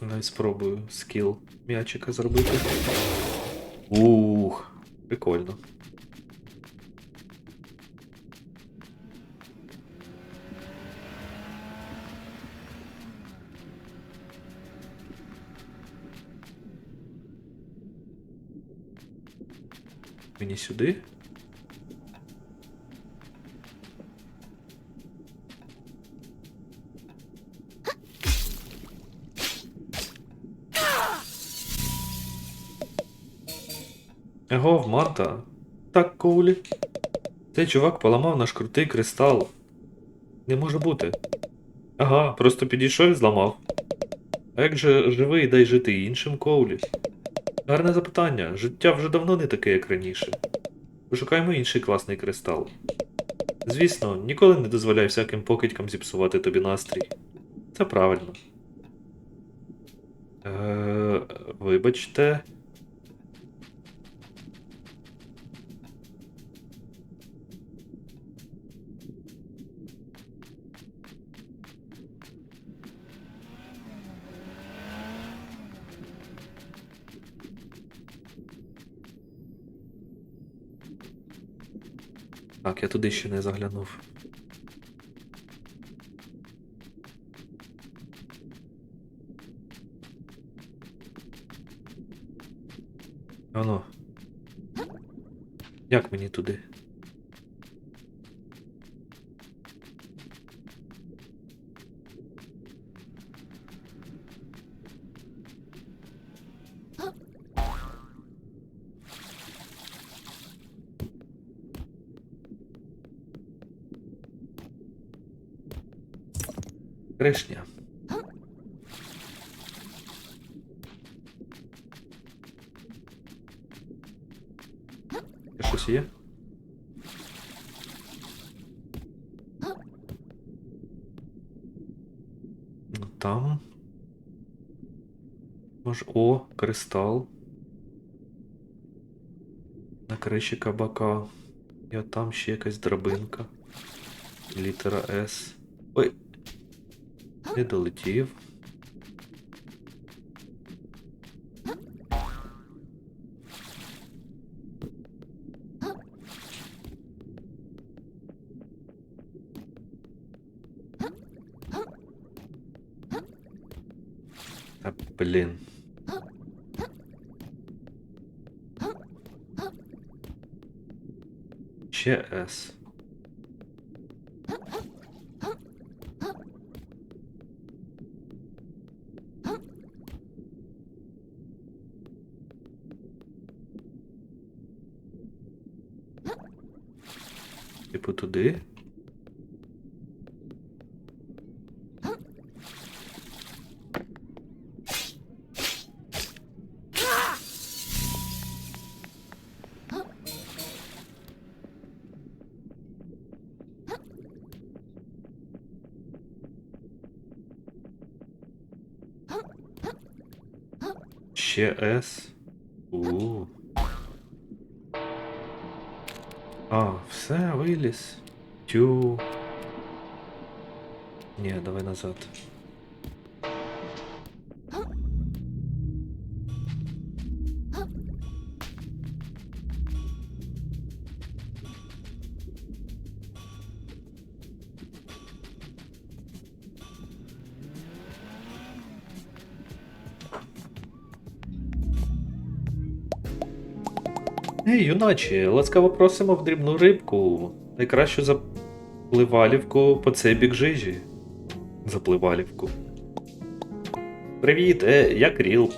Навіть спробую скіл м'ячика зробити. Ух, прикольно. Мені сюди? Так кулі. Цей чувак поламав наш крутий кристал. Не може бути. Ага, просто підійшов і зламав. А як же живий дай жити іншим Коулі? Гарне запитання. Життя вже давно не таке, як раніше. Пошукаємо інший класний кристал. Звісно, ніколи не дозволяй всяким покидькам зіпсувати тобі настрій. Це правильно. Е, вибачте. Так, я туди ще не заглянув. Ано. Як мені туди? Кришня. Щось є? Ну, Там. Може. О, кристал. На криші кабака. І там ще якась драбинка. Літера С. Ой, не долетів. А, блін. Ще С. Туди. Ще С. У. А, все, виліз. Тю. Ні, давай назад. Ей, юначе, ласкаво просимо в дрібну рибку. Найкращу запливалівку по цей бік жижі. Запливалівку. Привіт, е, я Кріл.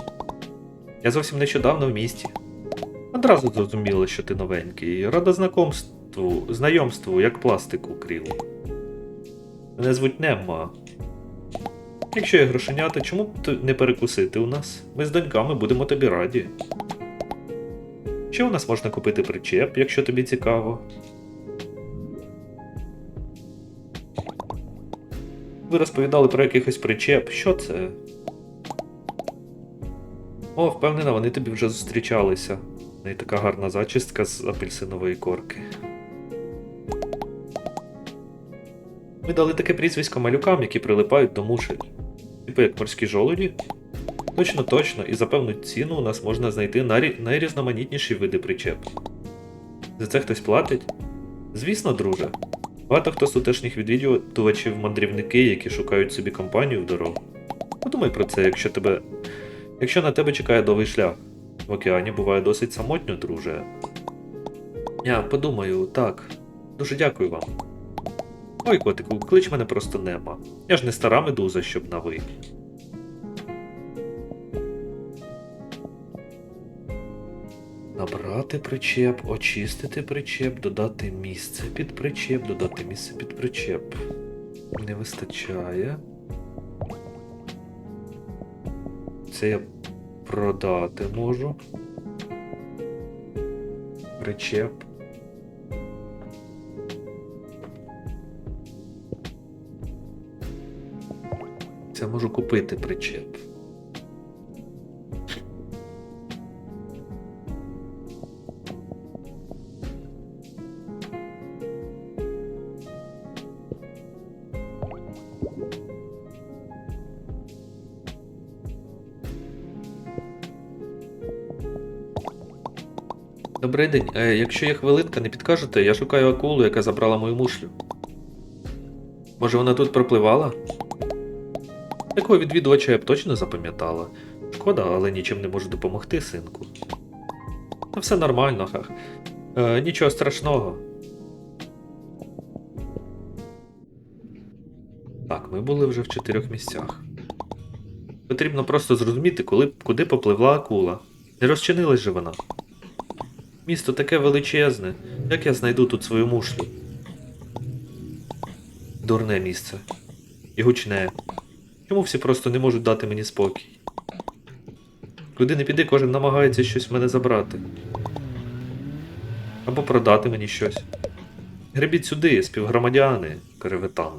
Я зовсім нещодавно в місті. Одразу зрозуміло, що ти новенький. Рада знакомству, знайомству, як пластику, Кріл. Мене звуть Немма. Якщо є грошенята, чому б не перекусити у нас? Ми з доньками будемо тобі раді. Ще у нас можна купити причеп, якщо тобі цікаво. Ви розповідали про якихось причеп. Що це? О, впевнена, вони тобі вже зустрічалися. В неї така гарна зачістка з апельсинової корки. Ми дали таке прізвисько малюкам, які прилипають до мушель. Типу як морські жолуді. Точно, точно, і за певну ціну у нас можна знайти нарі... найрізноманітніші види причеп. За це хтось платить? Звісно, друже. Багато хто з тутешніх відвідувачів мандрівники, які шукають собі компанію в дорогу. Подумай про це, якщо тебе. Якщо на тебе чекає довгий шлях. В океані буває досить самотньо, друже. Я подумаю, так. Дуже дякую вам. Ой, котику, клич мене просто нема. Я ж не стара медуза, щоб на ви. Набрати причеп, очистити причеп, додати місце під причеп, додати місце під причеп. Не вистачає. Це я продати можу. Причеп. Це можу купити причеп. Добрий день. Е, якщо є хвилинка, не підкажете, я шукаю акулу, яка забрала мою мушлю. Може, вона тут пропливала? Такого відвідувача я б точно запам'ятала. Шкода, але нічим не можу допомогти, синку. Та все нормально, хах. Е, нічого страшного. Так, ми були вже в чотирьох місцях. Потрібно просто зрозуміти, коли, куди попливла акула. Не розчинилась же вона. Місто таке величезне. Як я знайду тут свою мушлю? Дурне місце. І гучне. Чому всі просто не можуть дати мені спокій? Куди не піди, кожен намагається щось в мене забрати. Або продати мені щось. Гребіть сюди, співгромадяни, креветан.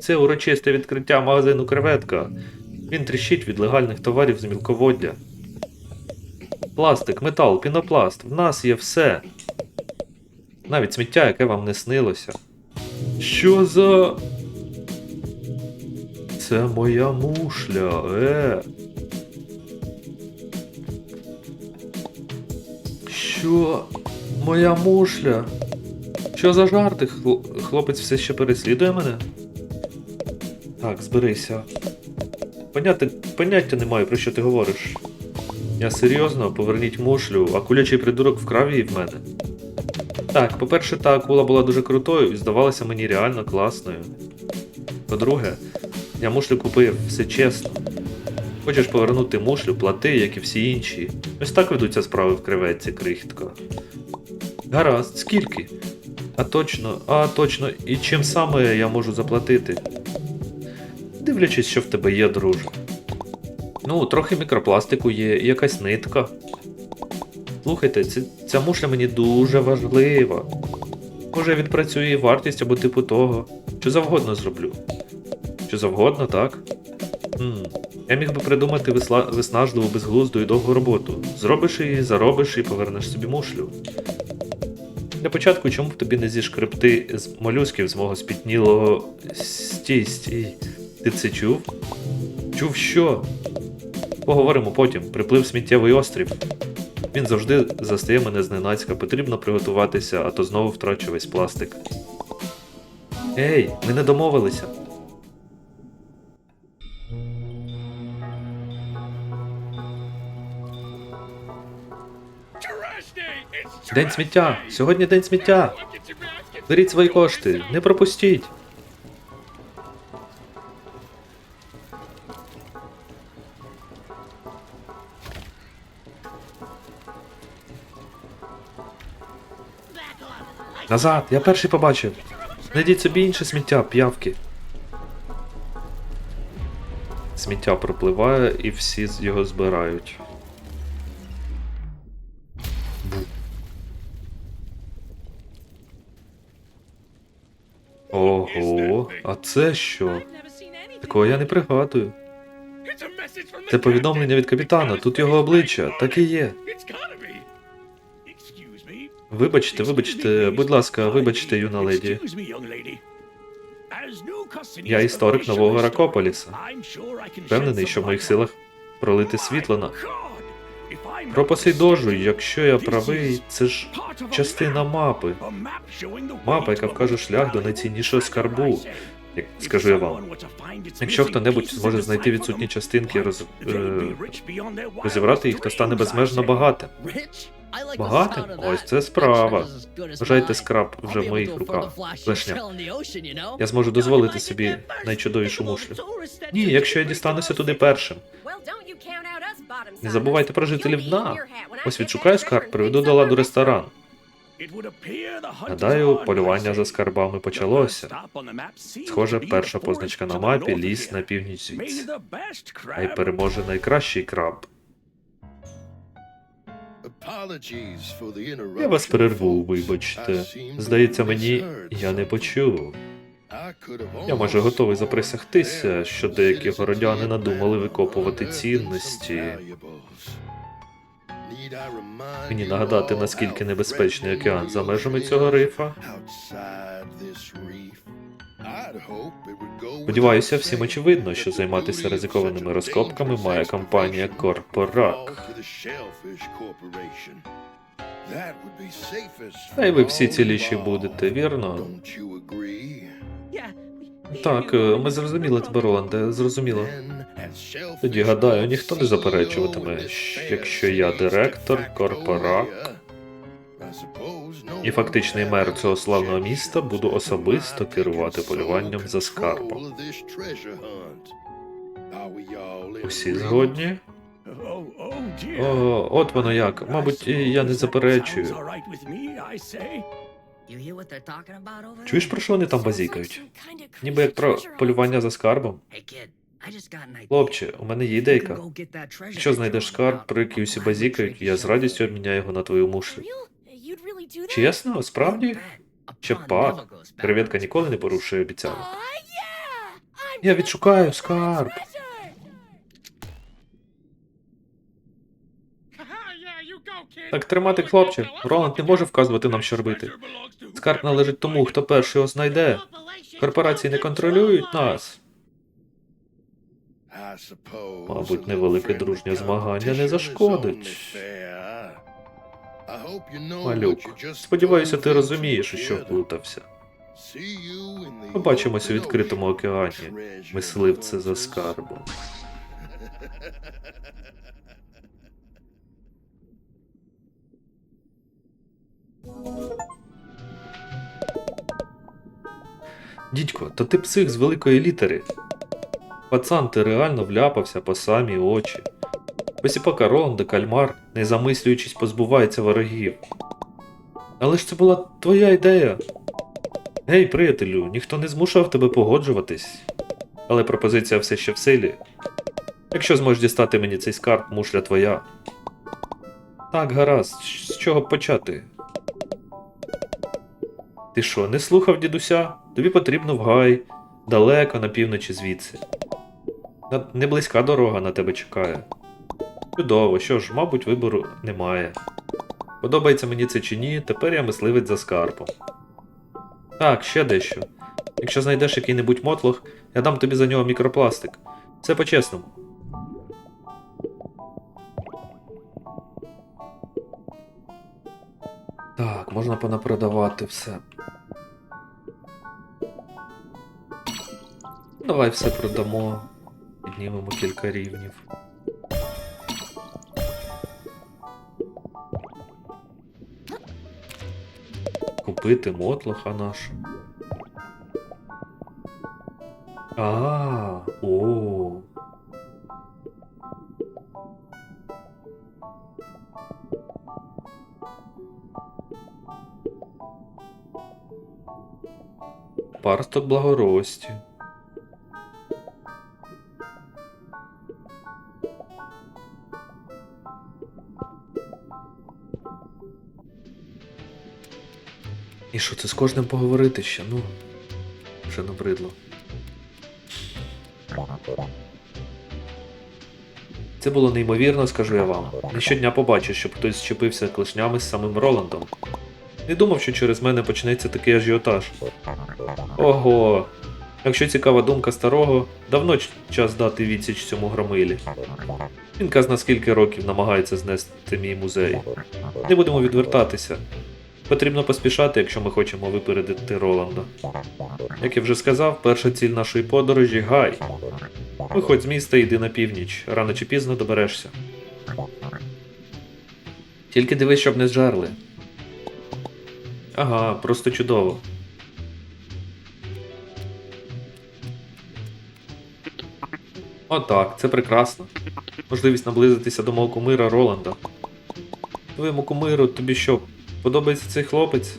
Це урочисте відкриття магазину креветка. Він тріщить від легальних товарів з мілководдя. Пластик, метал, пінопласт. В нас є все. Навіть сміття, яке вам не снилося. Що за. Це моя мушля, е. Що? Моя мушля? Що за жарти? Хл- Хлопець все ще переслідує мене? Так, зберися. Поняття, поняття не маю, про що ти говориш. Я серйозно, поверніть мушлю, а кулячий придурок вкрав її в мене. Так, по-перше, та акула була дуже крутою і здавалася мені реально класною. По-друге, я мушлю купив, все чесно. Хочеш повернути мушлю, плати, як і всі інші. Ось так ведуться справи в креветці, крихітко. Гаразд, скільки? А точно, а точно, і чим саме я можу заплатити? Дивлячись, що в тебе є, друже. Ну, трохи мікропластику є, якась нитка. Слухайте, ця, ця мушля мені дуже важлива. Може, її вартість або типу того. Що завгодно зроблю. Що завгодно, так? Хм. Я міг би придумати висла... виснажливу, безглузду і довгу роботу. Зробиш її, заробиш і повернеш собі мушлю. Для початку, чому б тобі не зішкребти з молюсків з мого спітнілого. Стій, стій. Ти це чув? Чув що? Поговоримо потім. Приплив сміттєвий острів. Він завжди застає мене зненацька, потрібно приготуватися, а то знову втрачу весь пластик. Ей, ми не домовилися. День сміття! Сьогодні день сміття! Беріть свої кошти, не пропустіть! Назад, я перший побачив. Знайдіть собі інше сміття, п'явки. Сміття пропливає і всі його збирають. Бу. Ого, а це що? Такого я не пригадую. Це повідомлення від капітана, тут його обличчя, так і є. Вибачте, вибачте, будь ласка, вибачте, юна леді. Я історик нового Ракополіса. Впевнений, що в моїх силах пролити світло на. Про Посейдожу, якщо я правий, це ж частина мапи. Мапа, яка вкаже шлях до найціннішого скарбу, як скажу я вам. Якщо хто-небудь зможе знайти відсутні частинки роз... е... розібрати їх, то стане безмежно багатим. Багатим? Ось це справа. Вважайте скраб вже в моїх руках. Лишня. Я зможу дозволити собі найчудовішу мушлю. Ні, якщо я дістануся туди першим. Не забувайте про жителів дна. Ось відшукаю скарб, приведу до ладу ресторан. Гадаю, полювання за скарбами почалося. Схоже, перша позначка на мапі ліс на північ звідси. Хай переможе найкращий краб. Я вас перерву, вибачте. Здається мені, я не почув. Я майже готовий заприсягтися, що деякі городяни надумали викопувати цінності. Мені нагадати, наскільки небезпечний океан за межами цього рифа. Сподіваюся, всім очевидно, що займатися ризикованими розкопками має компанія Корпорак. Та й ви всі ціліші будете, вірно? Так, е, ми зрозуміли тебе, Роланде, зрозуміло. Тоді гадаю, ніхто не заперечуватиме, якщо я директор Корпорак і фактичний мер цього славного міста буду особисто керувати полюванням за скарбом. Усі згодні? О, от воно як. Мабуть, я не заперечую. Чуєш, про що вони там базікають? Ніби як про полювання за скарбом. Хлопче, у мене є ідейка. Якщо знайдеш скарб, про який усі базікають, я з радістю обміняю його на твою мушлю. Чесно, справді? Ще пак. Креветка ніколи не порушує обіцянок. Я відшукаю скарб. Так тримати, хлопче. Роланд не може вказувати нам, що робити. Скарб належить тому, хто перший його знайде. Корпорації не контролюють нас. Мабуть, невелике дружнє змагання не зашкодить. Малюк, сподіваюся, ти розумієш, що вплутався. Побачимось у відкритому океані, Мисливце за скарбом. Дідько, то ти псих з великої літери. Пацан, ти реально вляпався по самі очі. Посіпака Роланда Кальмар, не замислюючись, позбувається ворогів. Але ж це була твоя ідея. Гей, приятелю, ніхто не змушував тебе погоджуватись. Але пропозиція все ще в силі. Якщо зможеш дістати мені цей скарб, мушля твоя. Так, гаразд, з чого б почати? Ти що, не слухав дідуся? Тобі потрібно в гай, далеко на півночі звідси. Не близька дорога на тебе чекає. Чудово, що ж, мабуть, вибору немає. Подобається мені це чи ні, тепер я мисливець за скарбом. Так, ще дещо. Якщо знайдеш який-небудь мотлох, я дам тобі за нього мікропластик. Все по-чесному. Так, можна понапродавати все. Давай все продамо. Піднімемо кілька рівнів. Купити мотлоха нашу. А, о. Парсток благорості. І що це з кожним поговорити ще? Ну, вже набридло. Це було неймовірно, скажу я вам. Не щодня побачиш, щоб хтось зчепився клешнями з самим Роландом. Не думав, що через мене почнеться такий ажіотаж. Ого, Якщо цікава думка старого, давно час дати відсіч цьому громилі. Він казна скільки років намагається знести мій музей. Не будемо відвертатися. Потрібно поспішати, якщо ми хочемо випередити Роланда. Як я вже сказав, перша ціль нашої подорожі гай. Виходь з міста йди на північ, рано чи пізно доберешся. Тільки дивись, щоб не зжерли. Ага, просто чудово. Отак, це прекрасно. Можливість наблизитися до мого кумира Роланда. Твоєму кумиру тобі що, подобається цей хлопець?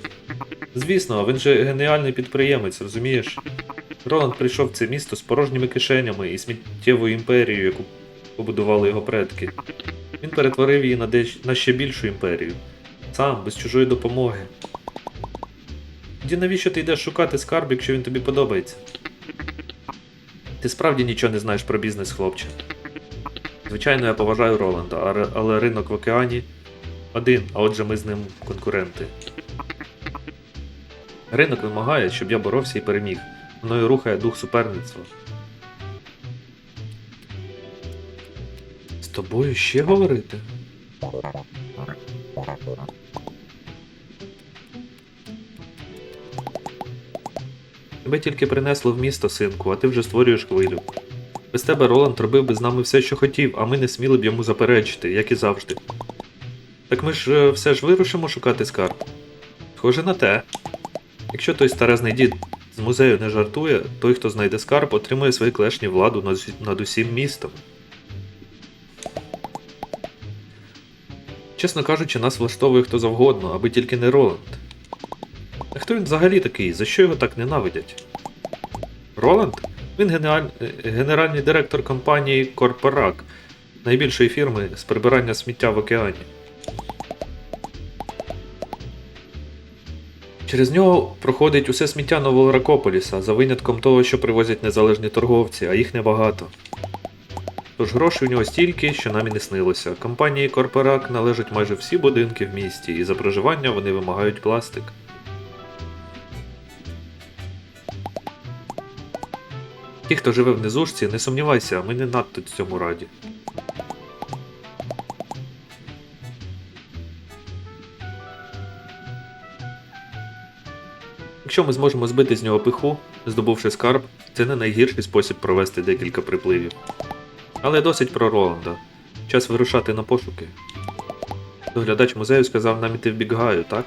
Звісно, він же геніальний підприємець, розумієш? Роланд прийшов в це місто з порожніми кишенями і сміттєвою імперією, яку побудували його предки. Він перетворив її на, деч... на ще більшу імперію. Сам, без чужої допомоги. Тоді навіщо ти йдеш шукати скарб, якщо він тобі подобається? Ти справді нічого не знаєш про бізнес, хлопче. Звичайно, я поважаю Роланда, але- ринок в океані один, а отже ми з ним конкуренти. Ринок вимагає, щоб я боровся і переміг. Мною рухає дух суперництва. З тобою ще говорити? Тебе тільки принесло в місто, синку, а ти вже створюєш хвилю. Без тебе Роланд робив би з нами все, що хотів, а ми не сміли б йому заперечити, як і завжди. Так ми ж е, все ж вирушимо шукати скарб. Схоже на те. Якщо той старезний дід з музею не жартує, той, хто знайде скарб, отримує свої клешні владу над, усім містом. Чесно кажучи, нас влаштовує хто завгодно, аби тільки не Роланд. А хто він взагалі такий? За що його так ненавидять? Роланд? Він генеаль- е, генеральний директор компанії Корпорак, найбільшої фірми з прибирання сміття в океані. Через нього проходить усе сміття Новоракополіса, за винятком того, що привозять незалежні торговці, а їх небагато. Тож грошей у нього стільки, що нам і не снилося. Компанії Корпорак належать майже всі будинки в місті, і за проживання вони вимагають пластик. Ті, хто живе в низушці, не сумнівайся, ми не надто цьому раді. Якщо ми зможемо збити з нього пиху, здобувши скарб, це не найгірший спосіб провести декілька припливів. Але досить про Роланда. Час вирушати на пошуки. Доглядач музею сказав нам іти в Біггаю, так?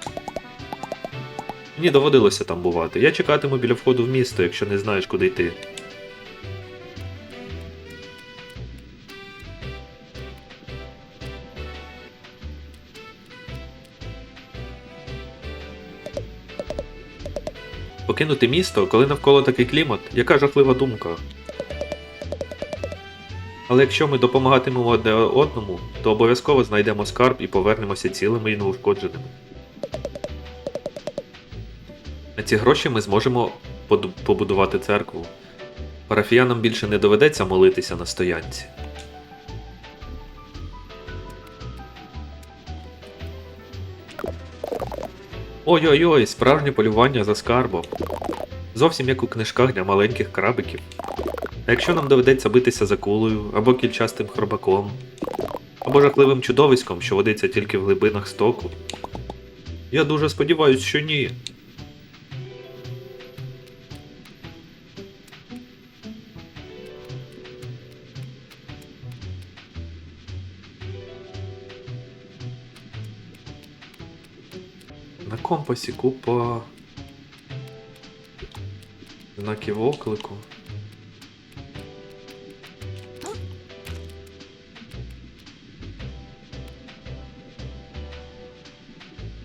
Мені доводилося там бувати. Я чекатиму біля входу в місто, якщо не знаєш, куди йти. Покинути місто, коли навколо такий клімат, яка жахлива думка. Але якщо ми допомагатимемо одне одному, то обов'язково знайдемо скарб і повернемося цілими і неушкодженими. На ці гроші ми зможемо побудувати церкву. Парафіянам більше не доведеться молитися на стоянці. Ой-ой-ой, справжнє полювання за скарбом. Зовсім як у книжках для маленьких крабиків. А якщо нам доведеться битися за кулею, або кільчастим хробаком, або жахливим чудовиськом, що водиться тільки в глибинах стоку. Я дуже сподіваюся, що ні. Компасі купа знаків оклику.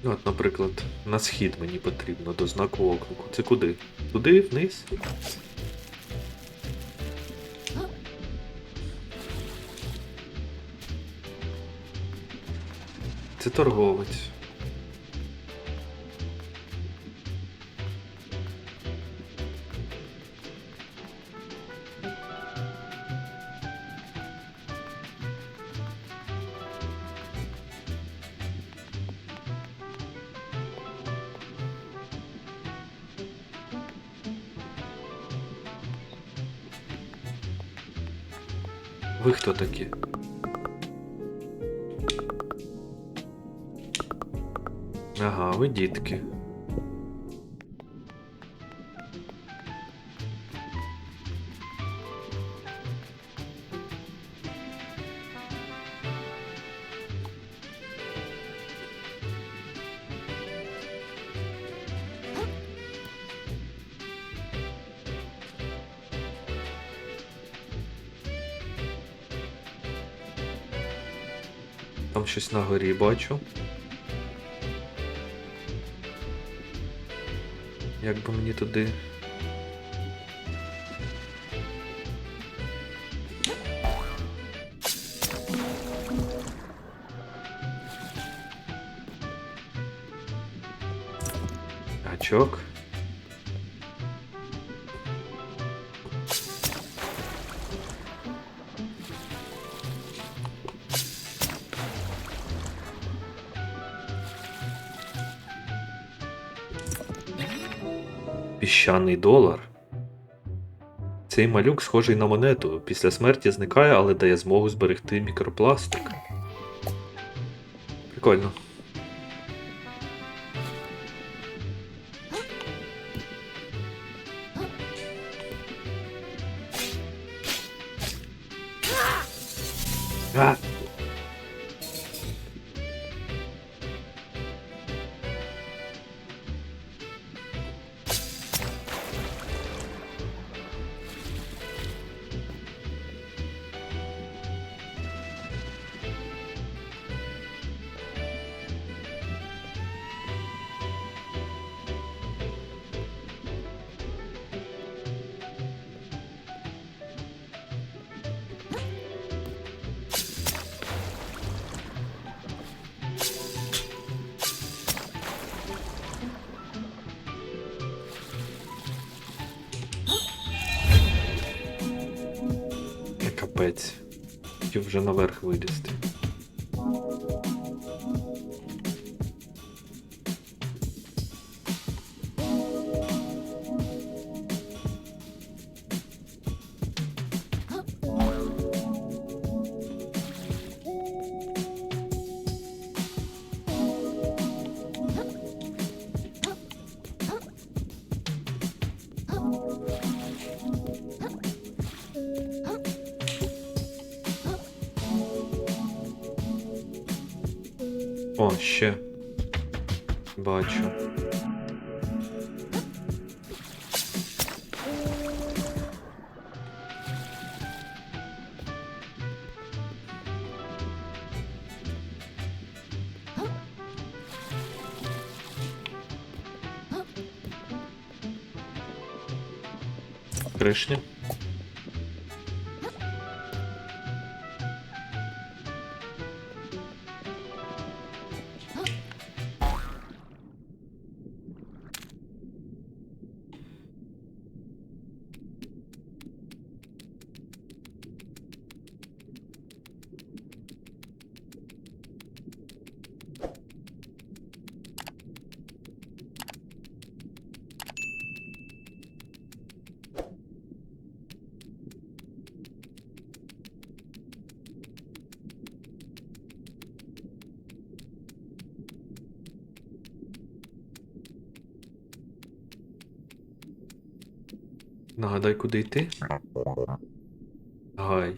Ну, От, наприклад, на схід мені потрібно до знаку оклику. Це куди? Туди, вниз? Це торговець. Ви хто такі? Ага, ви дітки. Там щось на горі бачу. Як би мені туди. Гачок. Піщаний долар. Цей малюк схожий на монету. Після смерті зникає, але дає змогу зберегти мікропластик. Прикольно. Вже наверх вилізти. Кришня. Куди йти? Гай.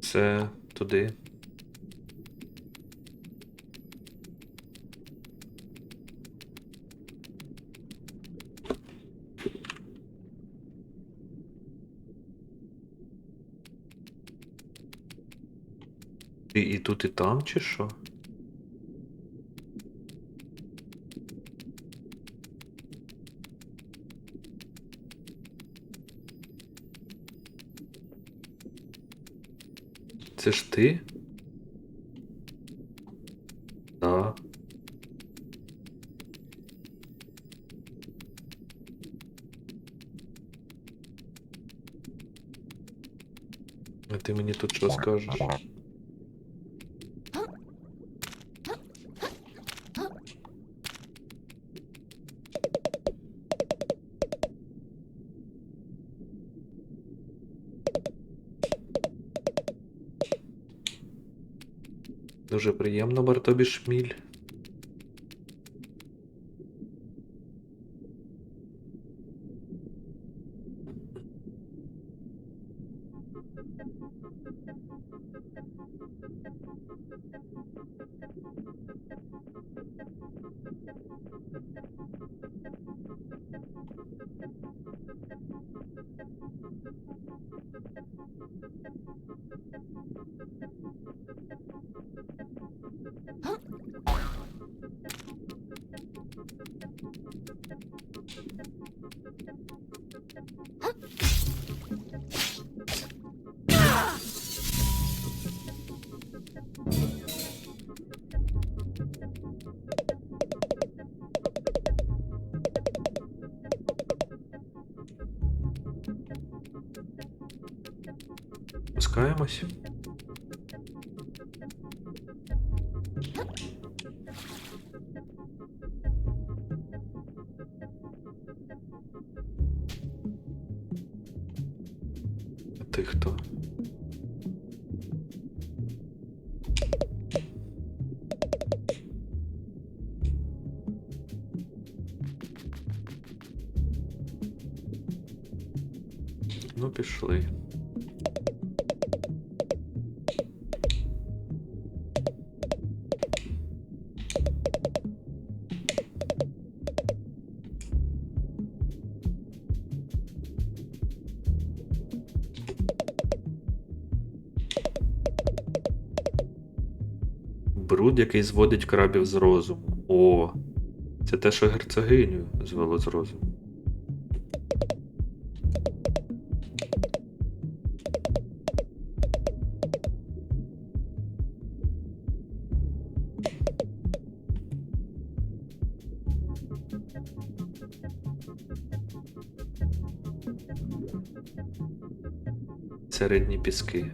Це туди. Ти і тут, і там, чи що? Це ж ти? Да. А ти мені тут що скажеш? Дуже приємно, Бартобі Шміль. Спускаємось. А ти хто? Ну, пішли. Бруд, який зводить крабів з розуму. О, це те, що герцогиню звело з розуму. Середні піски.